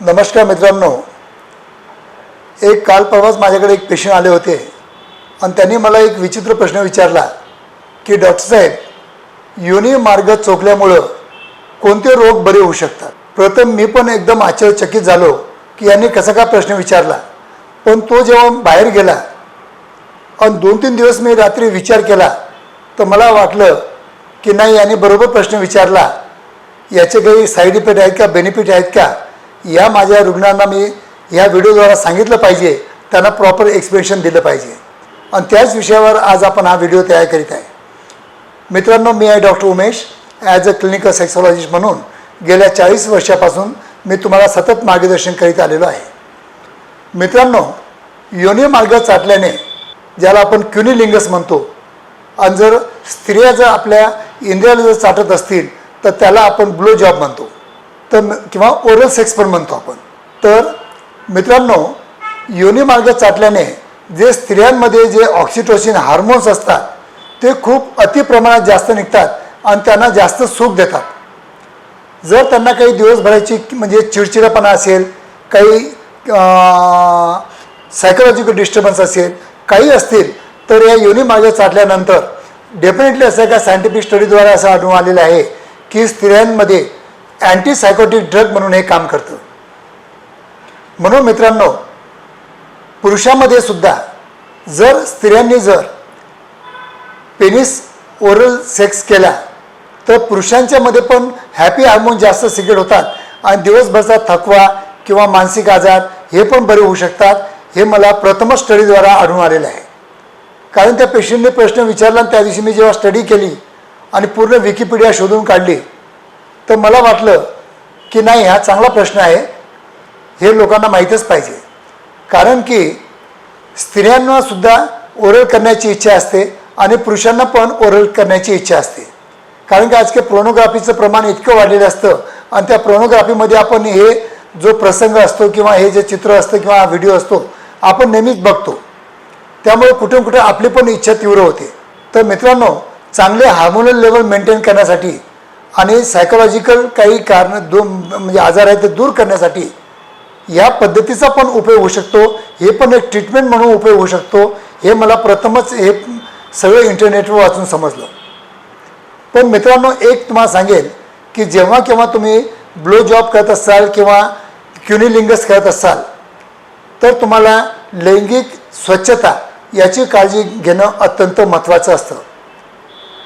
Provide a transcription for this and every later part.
नमस्कार मित्रांनो. एक काल परवाच माझ्याकडे एक पेशंट आले होते. आणि त्यांनी मला एक विचित्र प्रश्न विचारला की डॉक्टर साहेब योनी मार्ग चोखल्यामुळं कोणते रोग बरे होऊ शकतात? प्रथम मी पण एकदम आश्चर्यचकित झालो की यांनी कसा का प्रश्न विचारला. पण तो जेव्हा बाहेर गेला आणि दोन तीन दिवस मी रात्री विचार केला तर मला वाटलं की नाही याने बरोबर प्रश्न विचारला. याचे काही साईड इफेक्ट आहेत का बेनिफिट आहेत का? या माझ्या रुग्णांना मी या व्हिडिओद्वारा सांगितलं पाहिजे. त्यांना प्रॉपर एक्सप्लेनेशन दिलं पाहिजे. आणि त्याच विषयावर आज आपण हा व्हिडिओ तयार करीत आहे. मित्रांनो मी आहे doctor Umesh. As a clinical sexologist म्हणून गेल्या चाळीस वर्षापासून मी तुम्हाला सतत मार्गदर्शन करीत आलेलो आहे. मित्रांनो योनी मार्ग चाटल्याने ज्याला आपण क्युनिलिंगस म्हणतो आणि जर स्त्रिया जर आपल्या इंद्रियाला जर चाटत असतील तर त्याला आपण ब्लो जॉब म्हणतो. तर किंवा ओरल सेक्स पण म्हणतो आपण. तर मित्रांनो योनी मार्ग चाटल्याने जे स्त्रियांमध्ये जे ऑक्सिटोसिन हार्मोन्स असतात ते खूप अतिप्रमाणात जास्त निघतात आणि त्यांना जास्त सुख देतात. जर त्यांना काही दिवसभराची म्हणजे चिडचिडेपणा असेल काही सायकोलॉजिकल डिस्टर्बन्स असेल काही असतील तर या योनी मार्ग चाटल्यानंतर डेफिनेटली असं एका सायंटिफिक स्टडीद्वारे असं आढळून आलेलं आहे की स्त्रियांमध्ये अँटी सायकोटिक ड्रग म्हणून हे काम करतं. म्हणून मित्रांनो पुरुषामध्ये सुद्धा जर स्त्रियांनी जर पेनिस ओरल सेक्स केला तर पुरुषांच्यामध्ये पण हॅपी हार्मोन जास्त सिक्रेट होतात आणि दिवसभरचा थकवा किंवा मानसिक आजार हे पण बरे होऊ शकतात. हे मला प्रथम स्टडीद्वारा आढळून आलेलं आहे. कारण त्या पेशंटने प्रश्न विचारला त्या दिवशी मी जेव्हा स्टडी केली आणि पूर्ण विकिपीडिया शोधून काढली तर मला वाटलं की नाही हा चांगला प्रश्न आहे. हे लोकांना माहीतच पाहिजे. कारण की स्त्रियांनासुद्धा ओरल करण्याची इच्छा असते आणि पुरुषांना पण ओरल करण्याची इच्छा असते. कारण की आजकाल प्रोनोग्राफीचं प्रमाण इतकं वाढलेलं असतं आणि त्या प्रोनोग्राफीमध्ये आपण हे जो प्रसंग असतो किंवा हे जे चित्र असतं किंवा हा व्हिडिओ असतो आपण नेहमीच बघतो. त्यामुळे कुठून कुठे आपली पण इच्छा तीव्र होते. तर मित्रांनो चांगले हार्मोनल लेवल मेंटेन करण्यासाठी आणि सायकोलॉजिकल काही कारणं दोन म्हणजे आजार आहेत ते दूर करण्यासाठी या पद्धतीचा पण उपयोग होऊ शकतो. हे पण एक ट्रीटमेंट म्हणून उपयोग होऊ शकतो. हे मला प्रथमच हे सगळं इंटरनेटवर वाचून समजलं. पण मित्रांनो एक तुम्हाला सांगेल की जेव्हा केव्हा तुम्ही ब्लो जॉब करत असाल किंवा क्युनिलिंगस करत असाल तर तुम्हाला लैंगिक स्वच्छता याची काळजी घेणं अत्यंत महत्त्वाचं असतं.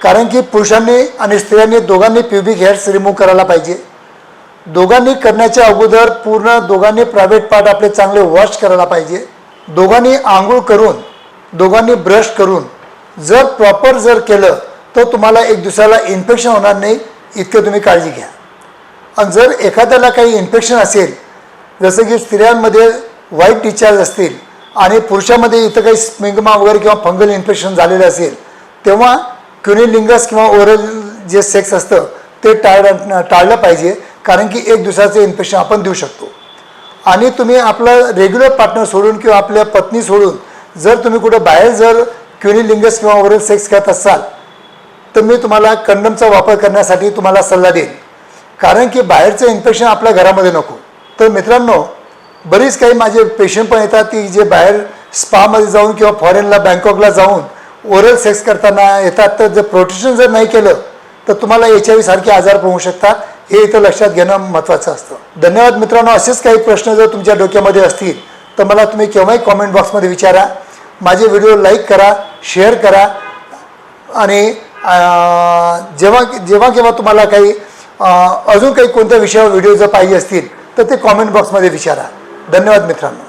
कारण की पुरुषांनी आणि स्त्रियांनी दोघांनी प्युबिक हेअर्स रिमूव्ह करायला पाहिजे. दोघांनी करण्याच्या अगोदर पूर्ण दोघांनी प्रायव्हेट पार्ट आपले चांगले वॉश करायला पाहिजे. दोघांनी आंघोळ करून दोघांनी ब्रश करून जर प्रॉपर जर केलं तर तुम्हाला एक दुसऱ्याला इन्फेक्शन होणार नाही इतकं तुम्ही काळजी घ्या. आणि जर एखाद्याला काही इन्फेक्शन असेल जसं की स्त्रियांमध्ये वाईट डिस्चार्ज असतील आणि पुरुषामध्ये इथं काही स्मिग्मा वगैरे किंवा फंगल इन्फेक्शन झालेलं असेल तेव्हा क्युनिलिंगस किंवा ओरल जे सेक्स असतं ते टाळ टाळलं पाहिजे कारण की एक दिवसाचं इन्फेक्शन आपण देऊ शकतो. आणि तुम्ही आपला रेग्युलर पार्टनर सोडून किंवा आपल्या पत्नी सोडून जर तुम्ही कुठं बाहेर जर क्युनिलिंगस किंवा ओरल सेक्स करत असाल तर मी तुम्हाला कंडमचा वापर करण्यासाठी तुम्हाला सल्ला देईन. कारण की बाहेरचं इन्फेक्शन आपल्या घरामध्ये नको. तर मित्रांनो बरीच काही माझे पेशंट पण येतात की जे बाहेर स्पामध्ये जाऊन किंवा फॉरेनला बँकॉकला जाऊन ओरल सेक्स करताना येतात तर जर प्रोटेक्शन जर नाही केलं तर तुम्हाला एच आय व्ही सारखे आजार पण होऊ शकतात. हे इथं लक्षात घेणं महत्त्वाचं असतं. धन्यवाद मित्रांनो. असेच काही प्रश्न जर तुमच्या डोक्यामध्ये असतील तर मला तुम्ही केव्हाही कॉमेंट बॉक्समध्ये विचारा. माझे व्हिडिओ लाईक करा शेअर करा. आणि जेव्हा जेव्हा केव्हा तुम्हाला काही अजून काही कोणत्या विषयावर व्हिडिओ जर पाहिजे असतील तर ते कॉमेंट बॉक्समध्ये विचारा. धन्यवाद मित्रांनो.